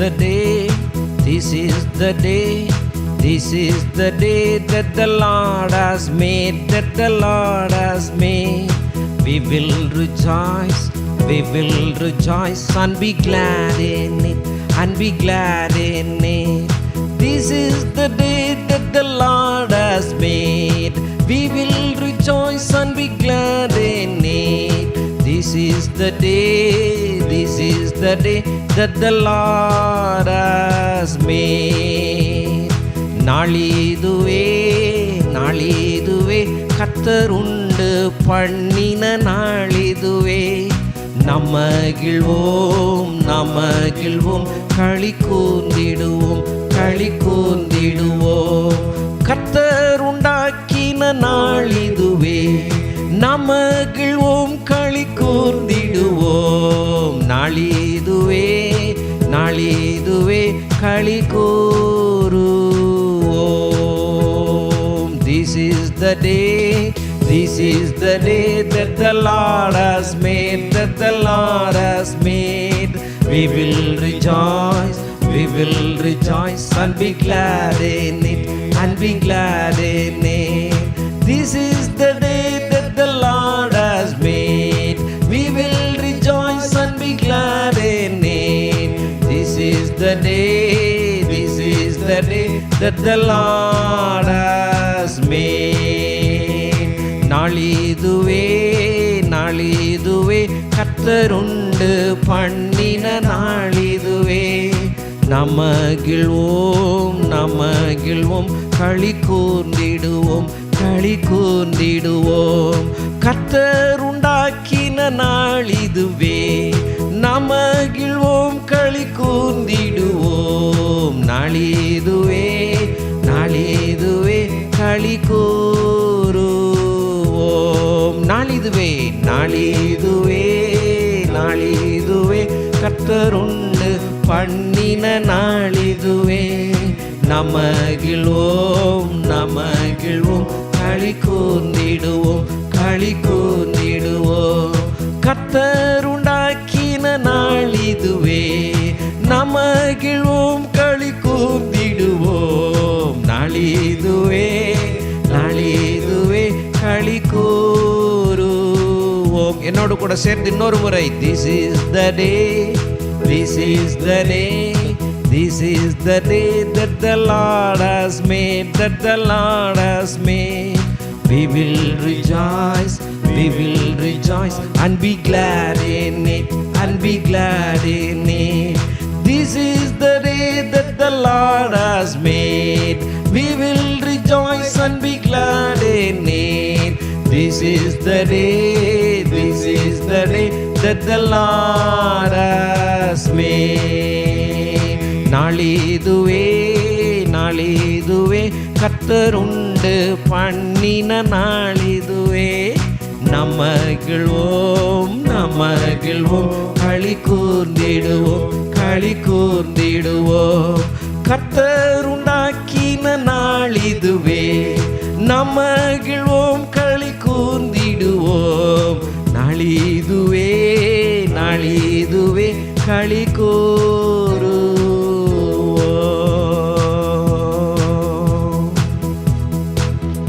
the day, this is the day, this is the day that the Lord has made, that the Lord has made. We will rejoice, we will rejoice and be glad in it, and be glad in it. This is the day that the Lord has made. We will rejoice and be glad in it. This is the day, this is the day that the Lord has made. நாளிதுவே நாளிதுவே கத்தருண்டு பண்ணின நாளிதுவே நமகிழ்வோம் நமகிழ்வோம் களி கூந்திடுவோம் களி கூந்திடுவோம் கத்தர் உண்டாக்கின நாளிதுவே நமகிழ்வோம் களி கூர்ந்திடுவோம் நாளிதுவே நாளிதுவே களி கூறுவோம் This is the day, this is the day that the Lord has made, that the Lord has made. We will rejoice, we will rejoice and be glad in it, and be glad in it. This is the that the Lord has made. நாளிதுவே நாளிதுவே கத்தருண்டு பண்ணின நாளிதுவே. நமகிழ்வோம் நமகிழ்வோம் களி கூர்ந்திடுவோம் களி கூர்ந்திடுவோம். கத்தர் உண்டாக்கின நாளிதுவே. நமகிழ்வோம் களி கூர்ந்திடுவோம். நாளிதுவே நாளிதுவே நாளிதுவே கத்தருண்டு பண்ணின நாளிதுவே. நமகிழ்வோம் நமகிழ்வோம் களி கூர்ந்திடுவோம் களி கூர்ந்திடுவோம் கத்தருண்டாக்கின நாளிதுவே நமகிழ்வோம் களி கூர்ந்திடுவோம் நாளிதுவே நாளிதுவே களி கூ கூறுவோம் என்னோடு கூட சேர்ந்து இன்னொரு முறை this is the day this is the day This is the day that the Lord has made, that the Lord has made. We will rejoice, we will rejoice and be glad in it, and be glad in it. This is the day that the Lord has made. We will rejoice and be glad in it. This is the day, this is நாளிதுவே நாளிதுவே கத்தருண்டு பண்ணின நாளிதுவே. நமகிழ்வோம் நமகிழ்வோம் களி கூர்ந்திடுவோம் களி கூர்ந்திடுவோம். கத்தருண்டாக்கின நாளிதுவே. நமகிழ்வோம் களி கூர்ந்திடுவோம். நாளி நாளிதுவே களி கூறுவோம்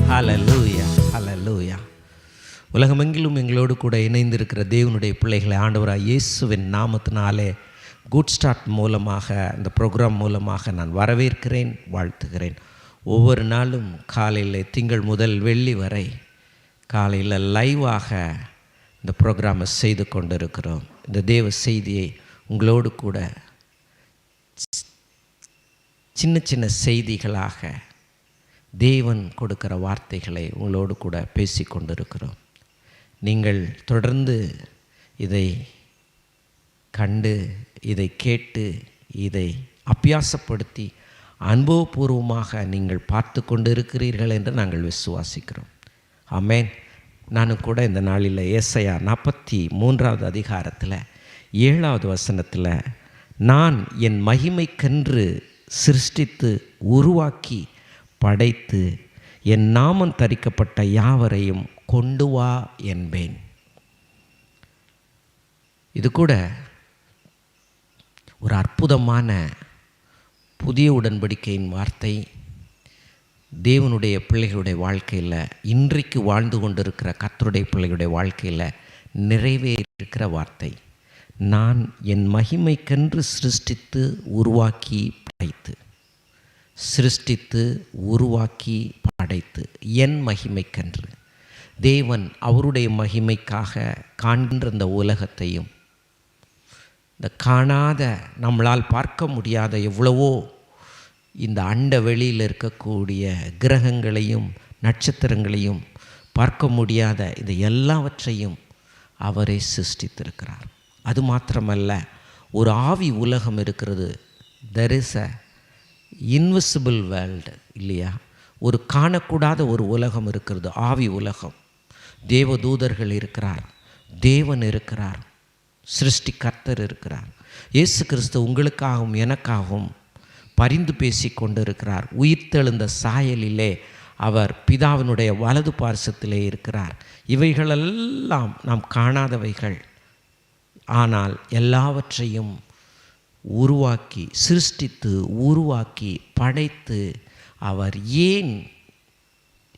ஹalleluya உலகமெங்கிலும் எங்களோடு கூட இணைந்திருக்கிற தேவனுடைய பிள்ளைகளை ஆண்டவராக இயேசுவின் நாமத்தினாலே குட் ஸ்டார்ட் மூலமாக இந்த ப்ரோக்ராம் மூலமாக நான் வரவேற்கிறேன் வாழ்த்துகிறேன் ஒவ்வொரு நாளும் காலையில் திங்கள் முதல் வெள்ளி வரை காலையில் லைவாக இந்த ப்ரோக்ராமை செய்து கொண்டிருக்கிறோம் இந்த தேவ செய்தியை உங்களோடு கூட சின்ன சின்ன செய்திகளாக தேவன் கொடுக்கிற வார்த்தைகளை உங்களோடு கூட பேசி கொண்டிருக்கிறோம் நீங்கள் தொடர்ந்து இதை கண்டு இதை கேட்டு இதை அபியாசப்படுத்தி அனுபவபூர்வமாக நீங்கள் பார்த்து கொண்டு இருக்கிறீர்கள் என்று நாங்கள் விசுவாசிக்கிறோம். அமேன் நானும் கூட இந்த நாளில் ஏசையா நாற்பத்தி மூன்றாவது அதிகாரத்தில் ஏழாவது வசனத்தில் நான் என் மகிமைக்கென்று சிருஷ்டித்து உருவாக்கி படைத்து என் நாமம் தரிக்கப்பட்ட யாவரையும் கொண்டு வா என்பேன். இது கூட ஒரு அற்புதமான புதிய உடன்படிக்கையின் வார்த்தை. தேவனுடைய பிள்ளைகளுடைய வாழ்க்கையில் இன்றைக்கு வாழ்ந்து கொண்டிருக்கிற கத்தருடைய பிள்ளைகளுடைய வாழ்க்கையில் நிறைவேறியிருக்கிற வார்த்தை. நான் என் மகிமைக்கென்று சிருஷ்டித்து உருவாக்கி படைத்து. சிருஷ்டித்து உருவாக்கி படைத்து. என் மகிமைக்கென்று. தேவன் அவருடைய மகிமைக்காக காண்கின்ற இந்த உலகத்தையும் இந்த காணாத நம்மளால் பார்க்க முடியாத எவ்வளவோ இந்த அண்ட வெளியில் இருக்கக்கூடிய கிரகங்களையும் நட்சத்திரங்களையும் பார்க்க முடியாத இந்த எல்லாவற்றையும் அவரே சிருஷ்டித்திருக்கிறார். அது மாத்திரமல்ல ஒரு ஆவி உலகம் இருக்கிறது. There is a invisible world இல்லையா? ஒரு காணக்கூடாத ஒரு உலகம் இருக்கிறது ஆவி உலகம். தேவதூதர்கள் இருக்கிறார் தேவன் இருக்கிறார் சிருஷ்டி கர்த்தர் இருக்கிறார். இயேசு கிறிஸ்து உங்களுக்காகவும் எனக்காகவும் பரிந்து பேசி கொண்டிருக்கிறார் உயிர்த்தெழுந்த சாயலிலே அவர் பிதாவினுடைய வலது பார்சத்திலே இருக்கிறார். இவைகளெல்லாம் நாம் காணாதவைகள். ஆனால் எல்லாவற்றையும் உருவாக்கி சிருஷ்டித்து உருவாக்கி படைத்து அவர் ஏன்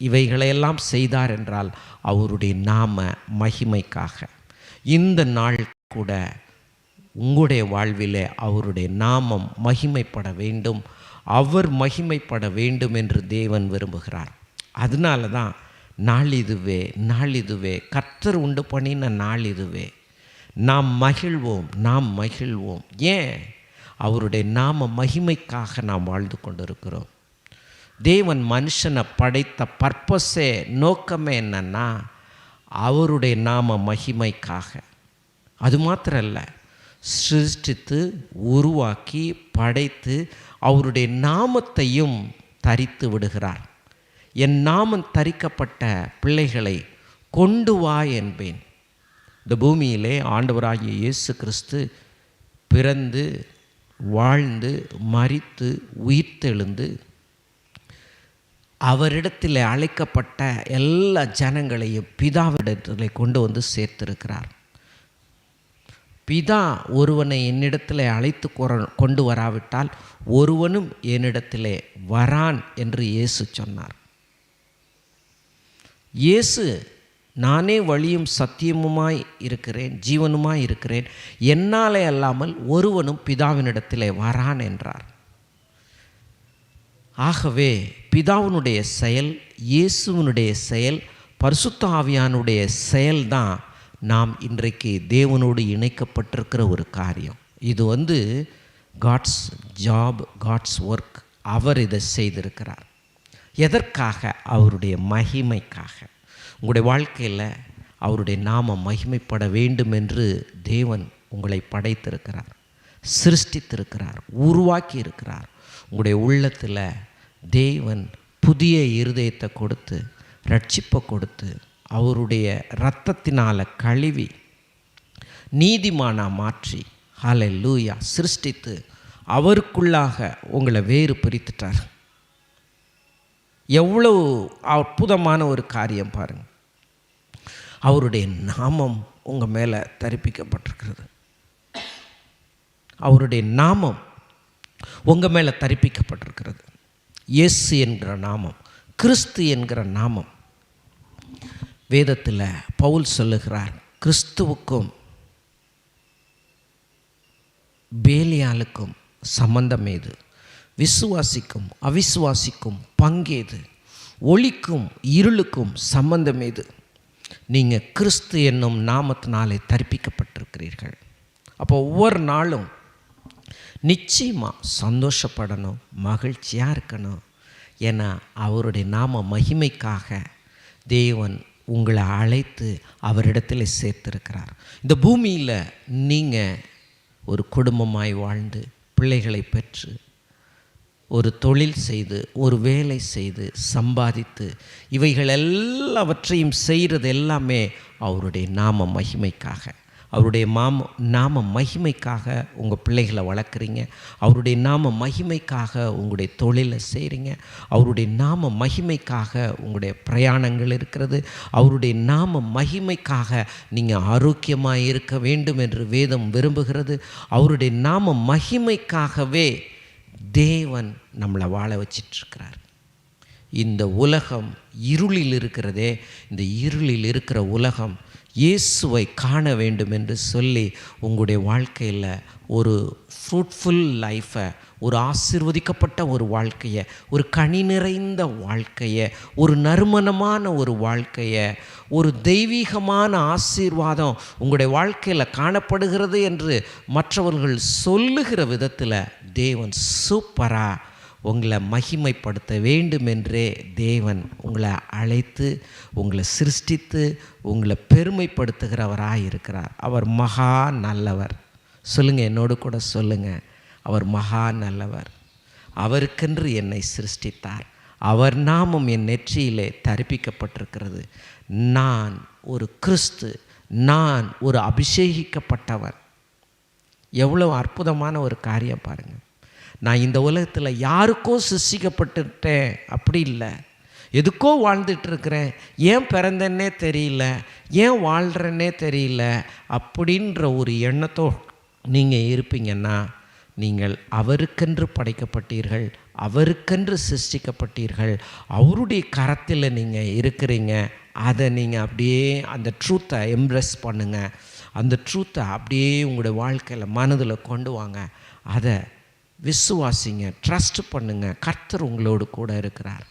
இவைகளையெல்லாம் செய்தார் என்றால் அவருடைய நாம மகிமைக்காக. இந்த நாள் கூட உங்களுடைய வாழ்விலே அவருடைய நாமம் மகிமைப்பட வேண்டும். அவர் மகிமைப்பட வேண்டும் என்று தேவன் விரும்புகிறார். அதனால தான் நாள் இதுவே நாள் இதுவே கர்த்தர் உண்டு பண்ணின நாள் இதுவே நாம் மகிழ்வோம் நாம் மகிழ்வோம். ஏன்? அவருடைய நாம மகிமைக்காக நாம் வாழ்ந்து கொண்டிருக்கிறோம். தேவன் மனுஷனை படைத்த பர்பஸே நோக்கமே என்னன்னா அவருடைய நாம மகிமைக்காக. அது மாத்திரம் இல்லை சிருஷ்டித்து உருவாக்கி படைத்து அவருடைய நாமத்தையும் தரித்து விடுகிறார். என் நாமம் தரிக்கப்பட்ட பிள்ளைகளை கொண்டு வா என்பேன். இந்த பூமியிலே ஆண்டவராகிய இயேசு கிறிஸ்து பிறந்து வாழ்ந்து மறித்து உயிர்த்தெழுந்து அவரிடத்தில் அழைக்கப்பட்ட எல்லா ஜனங்களையும் பிதாவிடத்தில் கொண்டு வந்து சேர்த்திருக்கிறார். பிதா ஒருவனை என்னிடத்தில் அழைத்து கொண்டு வராவிட்டால் ஒருவனும் என்னிடத்திலே வரான் என்று இயேசு சொன்னார். இயேசு நானே வழியும் சத்தியமுமாய் இருக்கிறேன் ஜீவனுமாய் இருக்கிறேன். என்னாலே அல்லாமல் ஒருவனும் பிதாவினிடத்திலே வரான் என்றார். ஆகவே பிதாவினுடைய செயல் இயேசுவனுடைய செயல் பரிசுத்த ஆவியானுடைய செயல்தான். நாம் இன்றைக்கு தேவனோடு இணைக்கப்பட்டிருக்கிற ஒரு காரியம். இது வந்து காட்ஸ் ஜாப் காட்ஸ் ஒர்க் அவர் இதை செய்திருக்கிறார். எதற்காக? அவருடைய மகிமைக்காக. உங்களுடைய வாழ்க்கையில் அவருடைய நாம மகிமைப்பட வேண்டும் என்று தேவன் உங்களை படைத்திருக்கிறார். சிருஷ்டித்திருக்கிறார் உருவாக்கி இருக்கிறார் உங்களுடைய உள்ளத்தில் தேவன் புதிய இருதயத்தை கொடுத்து ரட்சிப்பை கொடுத்து அவருடைய இரத்தத்தினால் கழுவி நீதிமானா மாற்றி ஹலை லூயா சிருஷ்டித்து அவருக்குள்ளாக உங்களை வேறு பிரித்துட்டார். எவ்வளவு அற்புதமான ஒரு காரியம் பாருங்கள் அவருடைய நாமம் உங்கள் மேலே தரிப்பிக்கப்பட்டிருக்கிறது. அவருடைய நாமம் உங்கள் மேலே தரிப்பிக்கப்பட்டிருக்கிறது. இயேசு என்கிற நாமம் கிறிஸ்து என்கிற நாமம் வேதத்தில் பவுல் சொல்லுகிறார் கிறிஸ்துவுக்கும் பேலியாளுக்கும் சம்பந்தம் ஏது? விசுவாசிக்கும் அவிசுவாசிக்கும் பங்கேது ஒளிக்கும் இருளுக்கும் சம்பந்தம் ஏது? நீங்கள் கிறிஸ்து என்னும் நாமத்தினாலே தரிப்பிக்கப்பட்டிருக்கிறீர்கள். அப்போ ஒவ்வொரு நாளும் நிச்சயமாக சந்தோஷப்படணும் மகிழ்ச்சியாக இருக்கணும். ஏன்னா அவருடைய நாம மகிமைக்காக தேவன் உங்களை அழைத்து அவரிடத்தில் சேர்த்திருக்கிறார். இந்த பூமியில் நீங்கள் ஒரு குடும்பமாய் வாழ்ந்து பிள்ளைகளை பெற்று ஒரு தொழில் செய்து ஒரு வேலை செய்து சம்பாதித்து இவைகள் எல்லாவற்றையும் செய்கிறது எல்லாமே அவருடைய நாம மகிமைக்காக. அவருடைய மாம நாம மகிமைக்காக உங்கள் பிள்ளைகளை வளர்க்குறீங்க. அவருடைய நாம மகிமைக்காக உங்களுடைய தொழிலை செய்கிறீங்க அவருடைய நாம மகிமைக்காக உங்களுடைய பிரயாணங்கள் இருக்கிறது. அவருடைய நாம மகிமைக்காக நீங்கள் ஆரோக்கியமாக இருக்க வேண்டும் என்று வேதம் விரும்புகிறது. அவருடைய நாம மகிமைக்காகவே தேவன் நம்மளை வாழ வச்சிட்ருக்கிறார். இந்த உலகம் இருளில் இருக்கிறதே. இந்த இருளில் இருக்கிற உலகம் இயேசுவை காண வேண்டும் என்று சொல்லி உங்களுடைய வாழ்க்கையில் ஒரு ஃப்ரூட்ஃபுல் லைஃப்பை ஒரு ஆசிர்வதிக்கப்பட்ட ஒரு வாழ்க்கையை ஒரு கனி நிறைந்த வாழ்க்கையை ஒரு நறுமணமான ஒரு வாழ்க்கையை ஒரு தெய்வீகமான ஆசீர்வாதம் உங்களுடைய வாழ்க்கையில் காணப்படுகிறது என்று மற்றவர்கள் சொல்லுகிற விதத்தில் தேவன் சூப்பராக உங்களை மகிமைப்படுத்த வேண்டும் என்றே தேவன் உங்களை அழைத்து உங்களை சிருஷ்டித்து உங்களை பெருமைப்படுத்துகிறவராக இருக்கிறார் அவர் மகா நல்லவர். சொல்லுங்கள் என்னோடு கூட சொல்லுங்கள் அவர் மகா நல்லவர். அவருக்கென்று என்னை சிருஷ்டித்தார். அவர் நாமம் என் நெற்றியிலே தரிப்பிக்கப்பட்டிருக்கிறது. நான் ஒரு கிறிஸ்து. நான் ஒரு அபிஷேகிக்கப்பட்டவர். எவ்வளோ அற்புதமான ஒரு காரியம் பாருங்கள் நான் இந்த உலகத்தில் யாருக்கோ சிருஷ்டிக்கப்பட்டுட்டேன். அப்படி இல்லை. எதுக்கோ வாழ்ந்துட்டுருக்கிறேன். ஏன் பிறந்தேன்னே தெரியல. ஏன் வாழ்கிறேன்னே தெரியல. அப்படின்ற ஒரு எண்ணத்தோ நீங்கள் இருப்பீங்கன்னா நீங்கள் அவருக்கென்று படைக்கப்பட்டீர்கள் அவருக்கென்று சிருஷ்டிக்கப்பட்டீர்கள் அவருடைய கரத்தில் நீங்கள் இருக்கிறீங்க. அதை நீங்கள் அப்படியே அந்த ட்ரூத்தை எம்ப்ரெஸ் பண்ணுங்கள் அந்த ட்ரூத்தை அப்படியே உங்களுடைய வாழ்க்கையில் மனதில் கொண்டு வாங்க. அதை விசுவாசிங்க ட்ரஸ்ட் பண்ணுங்க. கர்த்தர் உங்களோடு கூட இருக்கிறார்.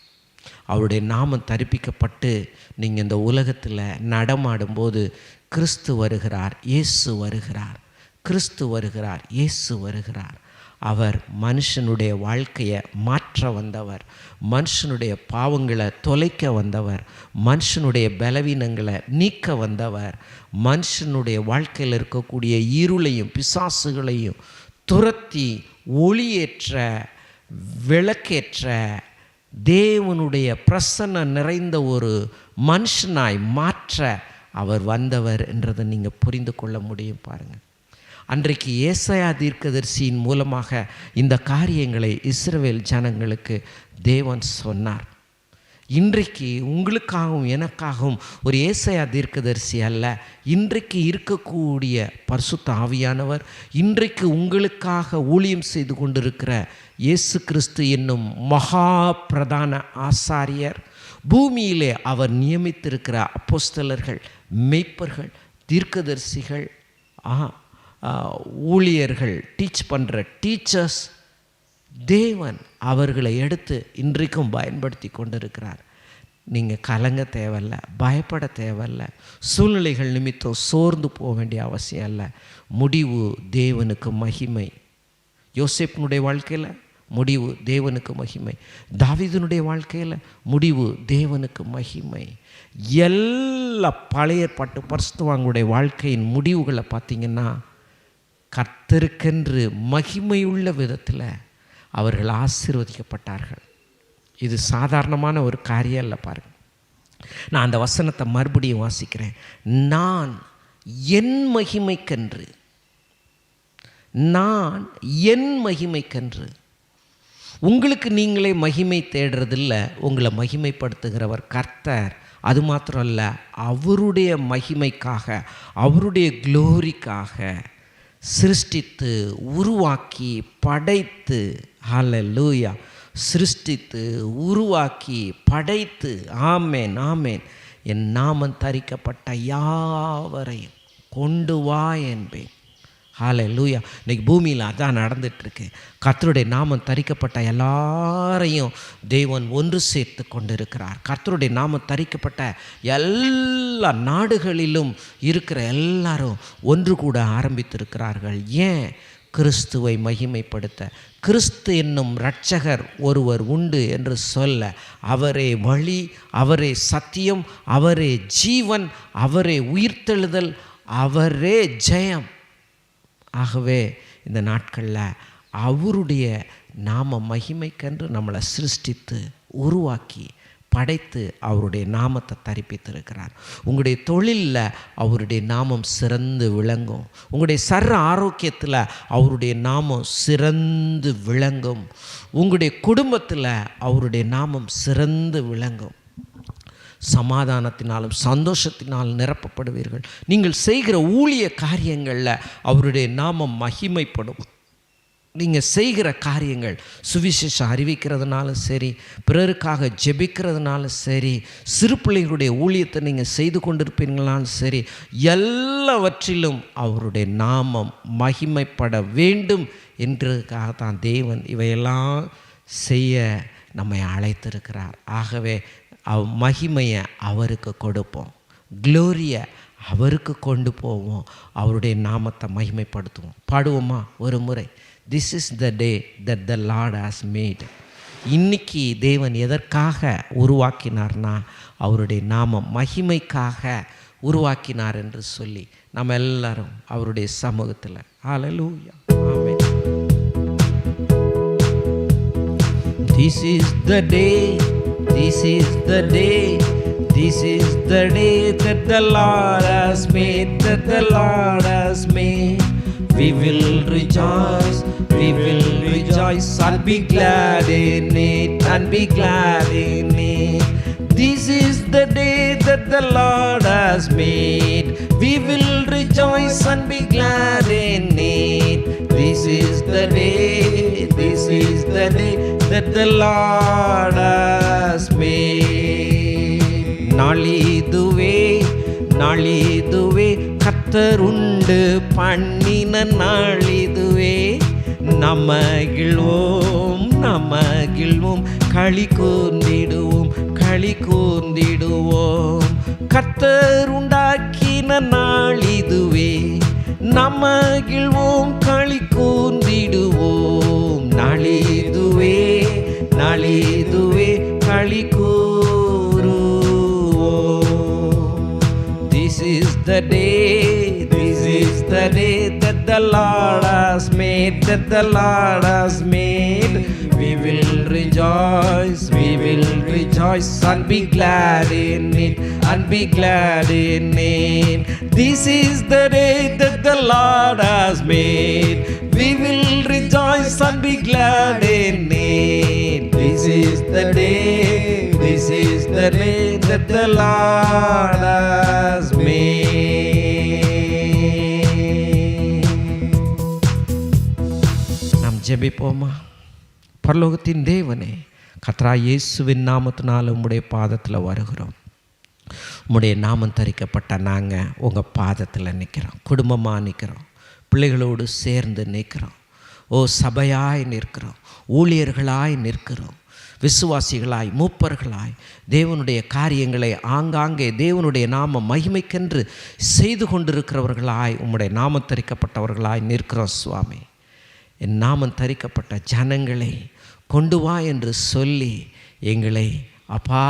அவருடைய நாமம் தரிப்பிக்கப்பட்டு நீங்கள் இந்த உலகத்தில் நடமாடும்போது கிறிஸ்து வருகிறார் இயேசு வருகிறார் கிறிஸ்து வருகிறார் இயேசு வருகிறார். அவர் மனுஷனுடைய வாழ்க்கையை மாற்ற வந்தவர் மனுஷனுடைய பாவங்களை தொலைக்க வந்தவர் மனுஷனுடைய பலவீனங்களை நீக்க வந்தவர் மனுஷனுடைய வாழ்க்கையில் இருக்கக்கூடிய இருளையும் பிசாசுகளையும் துரத்தி ஒளியேற்ற விளக்கேற்ற தேவனுடைய பிரசன்ன நிறைந்த ஒரு மனுஷனாய் மாற்ற அவர் வந்தவர் என்றதை நீங்கள் புரிந்து கொள்ள முடியும் பாருங்கள் அன்றைக்கு ஏசையா தீர்க்கதரிசியின் மூலமாக இந்த காரியங்களை இஸ்ரவேல் ஜனங்களுக்கு தேவன் சொன்னார். இன்றைக்கு உங்களுக்காகவும் எனக்காகவும் ஒரு ஏசையா தீர்க்கதரிசி அல்ல. இன்றைக்கு இருக்கக்கூடிய பரிசுத்த ஆவியானவர் இன்றைக்கு உங்களுக்காக ஊழியம் செய்து கொண்டிருக்கிற இயேசு கிறிஸ்து என்னும் மகா பிரதான ஆசாரியர் பூமியிலே அவர் நியமித்திருக்கிற அப்போஸ்தலர்கள் மெய்ப்பர்கள் தீர்க்கதரிசிகள் ஆ ஊழியர்கள் டீச் பண்ணுற டீச்சர்ஸ் தேவன் அவர்களை எடுத்து இன்றைக்கும் பயன்படுத்தி கொண்டிருக்கிறார். நீங்கள் கலங்க தேவையில்ல பயப்பட தேவையில்ல. சூழ்நிலைகள் நிமித்தம் சோர்ந்து போக வேண்டிய அவசியம் இல்லை. முடிவு தேவனுக்கு மகிமை. யோசிப்பினுடைய வாழ்க்கையில் முடிவு தேவனுக்கு மகிமை. தாவிதனுடைய வாழ்க்கையில் முடிவு தேவனுக்கு மகிமை. எல்லா பழைய பட்டு பரிசுத்தவாங்களுடைய வாழ்க்கையின் முடிவுகளை பார்த்திங்கன்னா கர்த்தருக்கென்று மகிமையுள்ள விதத்தில் அவர்கள் ஆசீர்வதிக்கப்பட்டார்கள். இது சாதாரணமான ஒரு காரியம் இல்லை பாருங்க. நான் அந்த வசனத்தை மறுபடியும் வாசிக்கிறேன். நான் என் மகிமைக்கன்று நான் என் மகிமைக்கன்று உங்களுக்கு நீங்களே மகிமை தேடுறதில்ல உங்களை மகிமைப்படுத்துகிறவர் கர்த்தர். அது மாத்திரம் இல்லை அவருடைய மகிமைக்காக அவருடைய க்ளோரிக்காக சிருஷ்டித்து உருவாக்கி படைத்து ஹalleluya சிருஷ்டித்து உருவாக்கி படைத்து ஆமேன் ஆமேன். என் நாமம் தரிக்கப்பட்ட யாவரையும் கொண்டு வா என்பேன். ஹாலே லூயா இன்றைக்கி பூமியில் அதான் நடந்துட்டுருக்கு. கர்த்தருடைய நாமம் தரிக்கப்பட்ட எல்லாரையும் தெய்வன் ஒன்று சேர்த்து கொண்டிருக்கிறார். கர்த்தருடைய நாமம் தரிக்கப்பட்ட எல்லா நாடுகளிலும் இருக்கிற எல்லாரும் ஒன்று கூட ஆரம்பித்திருக்கிறார்கள். ஏன்? கிறிஸ்துவை மகிமைப்படுத்த. கிறிஸ்து என்னும் இரட்சகர் ஒருவர் உண்டு என்று சொல்ல அவரே வழி அவரே சத்தியம் அவரே ஜீவன் அவரே உயிர்த்தெழுதல் அவரே ஜெயம். ஆகவே இந்த நாட்களில் அவருடைய நாம மகிமைக்கென்று நம்மளை சிருஷ்டித்து உருவாக்கி படைத்து அவருடைய நாமத்தை தரிப்பித்திருக்கிறார். உங்களுடைய தொழிலில் அவருடைய நாமம் சிறந்து விளங்கும். உங்களுடைய சர்ற ஆரோக்கியத்தில் அவருடைய நாமம் சிறந்து விளங்கும். உங்களுடைய குடும்பத்தில் அவருடைய நாமம் சிறந்து விளங்கும். சமாதானத்தினாலும் சந்தோஷத்தினாலும் நிரப்பப்படுவீர்கள். நீங்கள் செய்கிற ஊழிய காரியங்களில் அவருடைய நாமம் மகிமைப்படும். நீங்கள் செய்கிற காரியங்கள் சுவிசேஷம் அறிவிக்கிறதுனாலும் சரி பிறருக்காக ஜெபிக்கிறதுனாலும் சரி சிறு பிள்ளைகளுடைய ஊழியத்தை நீங்கள் செய்து கொண்டிருப்பீங்களாலும் சரி எல்லாவற்றிலும் அவருடைய நாமம் மகிமைப்பட வேண்டும் என்றதுக்காக தான் தேவன் இவையெல்லாம் செய்ய நம்மை அழைத்திருக்கிறார். ஆகவே அவ் மகிமையை அவருக்கு கொடுப்போம். க்ளோரியை அவருக்கு கொண்டு போவோம். அவருடைய நாமத்தை மகிமைப்படுத்துவோம். பாடுவோமா? ஒரு முறை. This is the day that the Lord has made இன்னைக்கு தேவன் எதற்காக உருவாக்கினார்னா அவருடைய நாமம் மகிமைக்காக உருவாக்கினார் என்று சொல்லி நம்ம எல்லாரும் அவருடைய சமூகத்தில். ஆலலூயா ஆமே this is the day this is the day this is the day that the Lord has made that the Lord has made We will rejoice, we will rejoice and be glad in it, and be glad in it. This is the day that the Lord has made. We will rejoice and be glad in it. This is the day, this is the day that the Lord has made. ನಾಳಿದುವೆ ನಾಳಿದುವೆ ಕತ್ತ கத்தருண்டு பண்ணின நாள் நாளிதுவே நமகிழ்வோம் நமகிழ்வோம் களி கூர்ந்திடுவோம் களி கூர்ந்திடுவோம். கத்தருண்டாக்கின நாளிதுவே நமகிழ்வோம் களி கூர்ந்திடுவோம். நாளிதுவே நாளிதுவே களி கூறுவோம். This is the day day that the Lord has made, that the Lord has made. We will rejoice, we will rejoice and be glad in it, and be glad in it. This is the day that the Lord has made. We will rejoice and be glad in it. This is the day, this is the day that the Lord has made. ஜெபிப்போமா? பரலோகத்தின் தேவனே கத்ரா இயேசுவின் நாமத்தினால் உம்முடைய பாதத்தில் வருகிறோம். உம்முடைய நாமம் தரிக்கப்பட்ட நாங்கள் உங்கள் பாதத்தில் நிற்கிறோம் குடும்பமாக நிற்கிறோம் பிள்ளைகளோடு சேர்ந்து நிற்கிறோம் ஓ சபையாய் நிற்கிறோம். ஊழியர்களாய் நிற்கிறோம். விசுவாசிகளாய் மூப்பர்களாய் தேவனுடைய காரியங்களை ஆங்காங்கே தேவனுடைய நாம மகிமைக்கென்று செய்து கொண்டிருக்கிறவர்களாய் உம்முடைய நாமத்தரிக்கப்பட்டவர்களாய் நிற்கிறோம் சுவாமி. என் நாமம் தரிக்கப்பட்ட ஜனங்களை கொண்டு வா என்று சொல்லி எங்களை அப்பா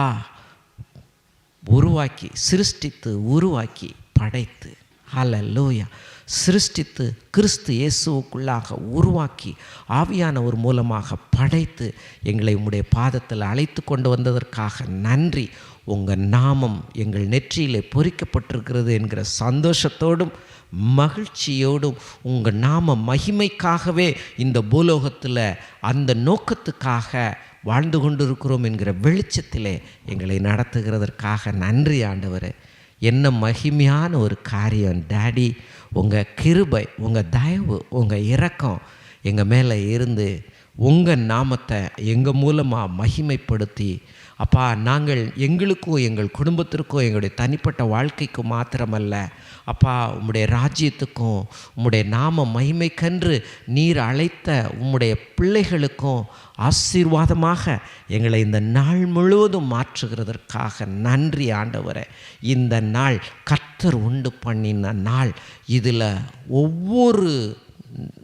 உருவாக்கி சிருஷ்டித்து உருவாக்கி படைத்து. ஹalleluya சிருஷ்டித்து கிறிஸ்து இயேசுவுக்குள்ளாக உருவாக்கி ஆவியானவர் மூலமாக படைத்து எங்களை உம்முடைய பாதத்தில் அழைத்து கொண்டு வந்ததற்காக நன்றி. உங்கள் நாமம் எங்கள் நெற்றியிலே பொறிக்கப்பட்டிருக்கிறது என்கிற சந்தோஷத்தோடும் மகிழ்ச்சியோடும் உங்கள் நாம மகிமைக்காகவே இந்த பூலோகத்தில் அந்த நோக்கத்துக்காக வாழ்ந்து கொண்டிருக்கிறோம் என்கிற வெளிச்சத்திலே எங்களை நடத்துகிறதற்காக நன்றி ஆண்டவரே. என்ன மகிமையான ஒரு காரியம். டேடி உங்கள் கிருபை உங்கள் தயவு உங்கள் இரக்கம் எங்கள் மேலே இருந்து உங்கள் நாமத்தை எங்கள் மூலமாக மகிமைப்படுத்தி அப்பா நாங்கள் எங்களுக்கும் எங்கள் குடும்பத்திற்கும் எங்களுடைய தனிப்பட்ட வாழ்க்கைக்கும் மாத்திரமல்ல அப்பா உம்முடைய ராஜ்யத்துக்கும் உம்முடைய நாம மகிமைக்கன்று நீர் அழைத்த உம்முடைய பிள்ளைகளுக்கும் ஆசீர்வாதமாக எங்களை இந்த நாள் முழுவதும் மாற்றுகிறதற்காக நன்றி ஆண்டவரே. இந்த நாள் கர்த்தர் உண்டு பண்ணின நாள். இதில் ஒவ்வொரு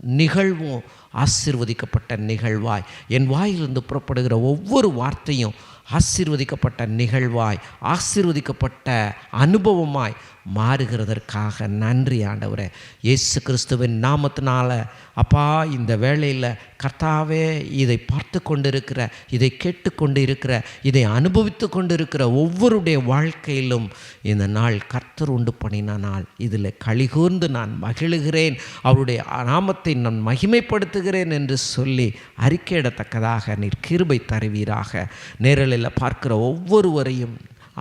நிகழ்வும் ஆசீர்வதிக்கப்பட்ட நிகழ்வாய். என் வாயிலிருந்து புறப்படுகிற ஒவ்வொரு வார்த்தையும் ஆசீர்வதிக்கப்பட்ட நிகழ்வாய் ஆசீர்வதிக்கப்பட்ட அனுபவமாய் மாறுகிறதற்காக நன்றி ஆண்டவரே. இயேசு கிறிஸ்துவின் நாமத்தினால அப்பா இந்த வேளையில் கர்த்தாவே இதை பார்த்து கொண்டிருக்கிற இதை கேட்டு கொண்டு இருக்கிற இதை அனுபவித்து கொண்டு இருக்கிற ஒவ்வொருடைய வாழ்க்கையிலும் இந்த நாள் கர்த்தர் உண்டு பண்ணின நாள் இதில் கழிகூர்ந்து நான் மகிழுகிறேன் அவருடைய நாமத்தை நான் மகிமைப்படுத்துகிறேன் என்று சொல்லி அறிக்கையிடத்தக்கதாக நீர் கிருபை தருவீராக. நேரலில் பார்க்கிற ஒவ்வொருவரையும்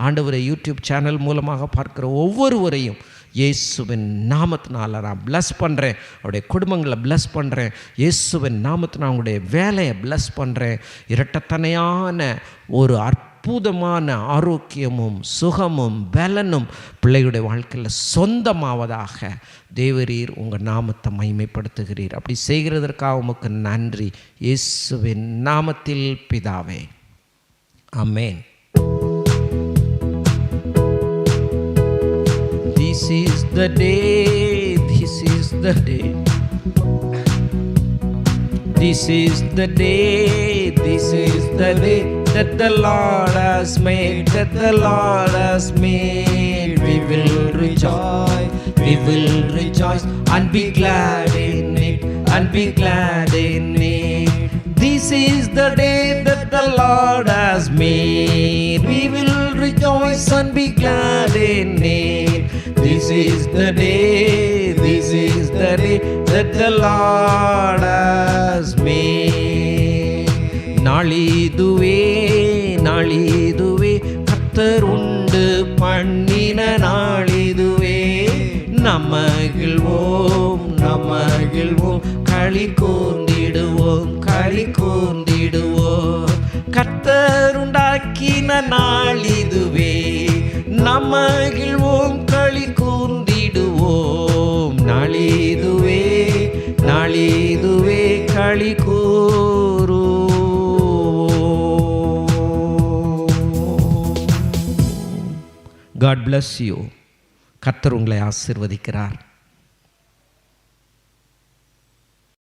ஆண்டவரை யூடியூப் சேனல் மூலமாக பார்க்குற ஒவ்வொருவரையும் இயேசுவின் நாமத்தினால நான் ப்ளஸ் பண்ணுறேன் அவருடைய குடும்பங்களை ப்ளஸ் பண்ணுறேன் இயேசுவின் நாமத்தினால் அவங்களுடைய வேலையை ப்ளஸ் பண்ணுறேன் இரட்டத்தனையான ஒரு அற்புதமான ஆரோக்கியமும் சுகமும் பலனும் பிள்ளையுடைய வாழ்க்கையில் சொந்தமாவதாக தேவரீர் உங்கள் நாமத்தை மைமைப்படுத்துகிறீர் அப்படி செய்கிறதற்காக உமக்கு நன்றி. இயேசுவின் நாமத்தில் பிதாவே. அமேன் This is the day, this is the day. This is the day, this is the day that the Lord has made, that the Lord has made. We will rejoice, we will rejoice and be glad in it, and be glad in it. This is the day that the Lord has made. We will rejoice and be glad in it. This is the day, this is the day that the Lord has made. நாளிதுவே நாளிதுவே கத்தர் உண்டு பண்ணின நாளிதுவே நமகிழ்வோம் நமகிழ்வோம் களி கூர்ந்திடுவோம் களி கூர்ந்திடுவோம் கத்தருண்டாக்கின நாளிதுவே நமகிழ் ನಾಳಿದುವೆ ನಾಳಿದುವೆ ಕಳಿ ಕೂರು. God bless you கத்தர் உங்களை ஆசிர்வதிக்கிறார்